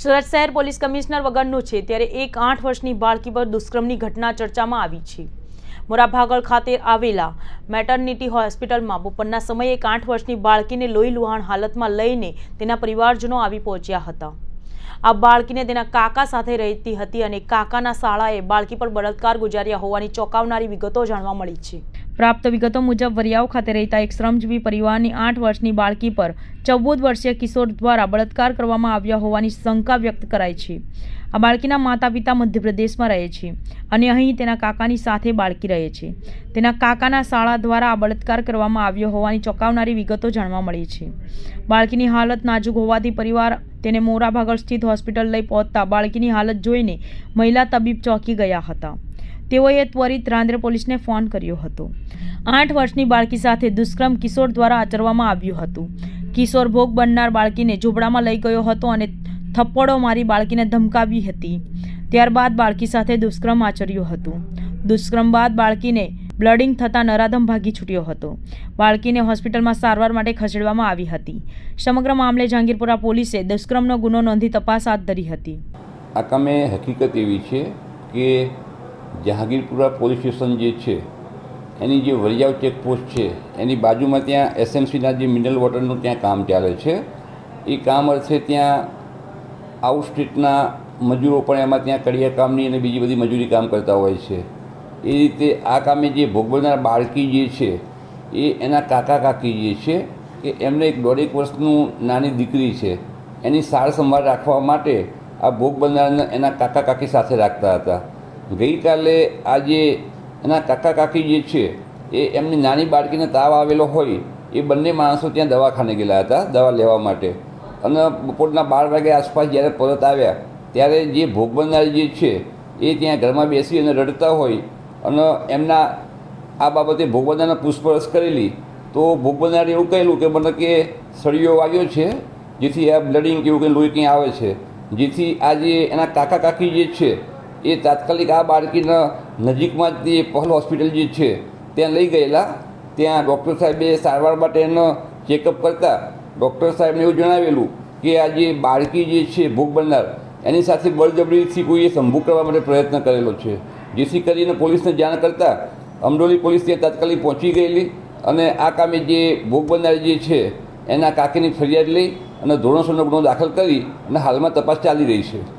સુરત શહેર police commissioner વગરનું છે, ત્યારે એક આઠ વર્ષની બાળકી પર દુષ્કર્મની ઘટના ચર્ચામાં આવી છે. મોરાભાગળ ખાતે આવેલા મેટર્નિટી હોસ્પિટલમાં બપોરના સમયે એક આઠ વર્ષની બાળકીને લોહી લુહાણ હાલતમાં લઈને તેના પરિવારજનો આવી પહોંચ્યા હતા. આ બાળકીને તેના કાકા સાથે રહેતી હતી અને કાકાના શાળાએ બાળકી પર બળાત્કાર ગુજાર્યા હોવાની ચોંકાવનારી વિગતો જાણવા મળી છે. પ્રાપ્ત વિગતો મુજબ વરિયાવ ખાતે રહેતા એક શ્રમજીવી પરિવારની આઠ વર્ષની બાળકી પર ચૌદ વર્ષીય કિશોર દ્વારા બળાત્કાર કરવામાં આવ્યા હોવાની શંકા વ્યક્ત કરાઈ છે. આ બાળકીના માતા પિતા મધ્યપ્રદેશમાં રહે છે અને અહીં તેના કાકાની સાથે બાળકી રહે છે. તેના કાકાના શાળા દ્વારા આ બળાત્કાર કરવામાં આવ્યો હોવાની ચોંકાવનારી વિગતો જાણવા મળી છે. બાળકીની હાલત નાજુક હોવાથી પરિવાર તેને મોરાભાગળ સ્થિત હોસ્પિટલ લઈ પહોંચતા બાળકીની હાલત જોઈને મહિલા તબીબ ચોંકી ગયા હતા. તેઓએ ત્વરિત રાંદ્ર પોલીસને ફોન કર્યો હતો. આઠ વર્ષની બાળકી સાથે દુષ્કર્મ કિશોર દ્વારા આચરવામાં આવ્યું હતું. કિશોર ભોગ બનનાર બાળકીને ઝૂંપડામાં લઈ ગયો હતો અને થપ્પડો મારી બાળકીને ધમકાવી હતી. ત્યારબાદ બાળકી સાથે દુષ્કર્મ આચર્યું હતું. દુષ્કર્મ બાદ બાળકીને બ્લડિંગ થતાં નરાધમ ભાગી છૂટ્યો હતો. બાળકીને હોસ્પિટલમાં સારવાર માટે ખસેડવામાં આવી હતી. સમગ્ર મામલે જહાંગીરપુરા પોલીસે દુષ્કર્મનો ગુનો નોંધી તપાસ હાથ ધરી હતી. આ કામે હકીકત એવી છે કે જહાંગીરપુરા પોલીસ સ્ટેશન જે છે, એની જે વરિયાવ ચેકપોસ્ટ છે, એની બાજુમાં ત્યાં એસએમસીના જે મિનરલ વોટરનું ત્યાં કામ ચાલે છે. એ કામ અર્થે ત્યાં આઉટ સ્ટ્રીટના મજૂરો પણ એમાં ત્યાં કડિયા કામની અને બીજી બધી મજૂરી કામ કરતા હોય છે. એ રીતે આ કામે જે ભોગવનાર બાળકી જે છે, એ એના કાકા કાકી જે છે, કે એમને એક દોઢેક વર્ષનું નાની દીકરી છે. એની સાર સંભાળ રાખવા માટે આ ભોગ બનનારને એના કાકા કાકી સાથે રાખતા હતા. ગઈકાલે આજે એના કાકા કાકી જે છે, એ એમની નાની બાળકીને તાવ આવેલો હોય, એ બંને માણસો ત્યાં દવાખાને ગયેલા હતા, દવા લેવા માટે. અને બપોરના બાર વાગે આસપાસ જ્યારે પરત આવ્યા, ત્યારે જે ભોગ બનનાર જે છે, એ ત્યાં ઘરમાં બેસી અને રડતા હોય અને એમના આ બાબતે ભોગ બનનારને પૂછપરછ કરેલી. તો ભોગ બનનારે એવું કહેલું કે મને કે સળિયો વાગ્યો છે, જેથી આ બ્લડિંગ કે એવું કંઈ લોહી કંઈ આવે છે. જેથી આ જે એના કાકા કાકી જે છે એ તાત્કાલિક આ બાળકીના નજીકમાં જ તે પહલ હોસ્પિટલ જે છે, ત્યાં લઈ ગયેલા. ત્યાં ડૉક્ટર સાહેબે સારવાર માટે એનો ચેકઅપ કરતાં ડૉક્ટર સાહેબને એવું જણાવેલું કે આ જે બાળકી જે છે ભોગ બનનાર, એની સાથે બળજબરીથી કોઈએ સંભોગ કરવા માટે પ્રયત્ન કરેલો છે. જેથી કરીને પોલીસને જાણ કરતાં અમરોલી પોલીસ ત્યાં તાત્કાલિક પહોંચી ગયેલી અને આ કામે જે ભોગ બનનાર જે છે, એના કાકીની ફરિયાદ લઈ અને ધોરણસરનો ગુનો દાખલ કરી અને હાલમાં તપાસ ચાલી રહી છે.